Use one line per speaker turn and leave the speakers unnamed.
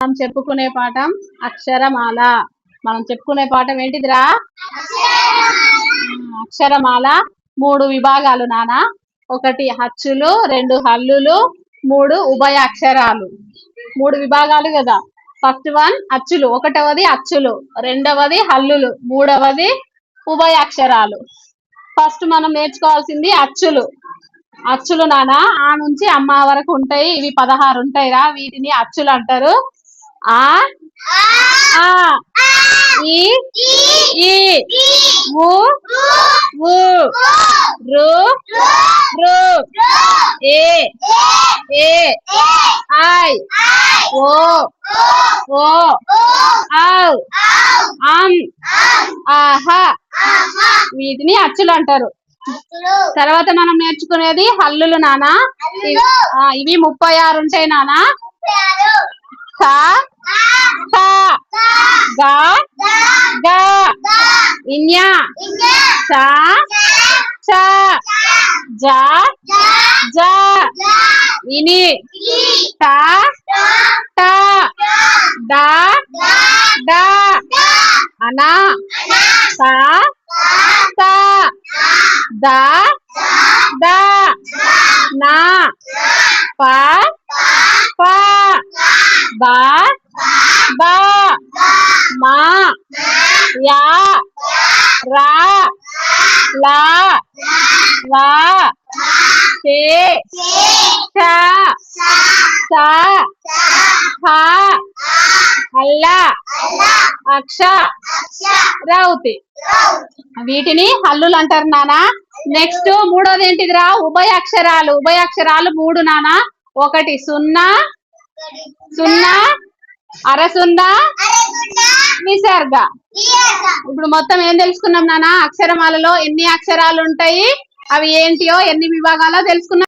మనం చెప్పుకునే పాఠం అక్షరమాల. మనం చెప్పుకునే పాఠం ఏంటిదిరా? అక్షరమాల. మూడు విభాగాలు నాన్న ఒకటి హచ్చులు రెండు హల్లులు మూడు ఉభయ అక్షరాలు మూడు విభాగాలు కదా. ఫస్ట్ వన్ అచ్చులు. ఒకటవది అచ్చులు రెండవది హల్లులు మూడవది ఉభయ అక్షరాలు ఫస్ట్ మనం నేర్చుకోవాల్సింది అచ్చులు. అచ్చులు నాన్న ఆ నుంచి అమ్మ వరకు ఉంటాయి. ఇవి పదహారు ఉంటాయిరా. వీటిని అచ్చులు అంటారు. ఆ ఆ ఈ ఈ ఉ ఉ రు రు ఏ ఏ ఐ ఓ ఓ ఔ అం ఆహా వీటిని అచ్చులు అంటారు. తర్వాత మనం నేర్చుకునేది హల్లులు నాన్న ఇవి- ముప్పై ఆరు ఉంటాయి నాన్న ka ka ga? Ga. Inya? Sa? Sa. Ja? Ja? Ini? Ta ta? Da? Da? Ana? Sa? Sa? Da? Da? Na? Pa బా. బా. మా. యా. రా. లా. వా. చే. చా సా. హా. అల్లా. అక్ష. రౌతి వీటిని హల్లులు అంటారు నానా. నెక్స్ట్ మూడోది ఏంటిదిరా? ఉభయ అక్షరాలు. ఉభయ అక్షరాలు మూడు నానా. ఒకటి సున్నా సున్నా? అరసుందా నిసర్గ ఇప్పుడు మొత్తం ఏం తెలుసుకున్నాం నాన్న అక్షరమాలలో ఎన్ని అక్షరాలు ఉంటాయి? అవి ఏంటియో ఎన్ని విభాగాలో తెలుసుకున్నాం?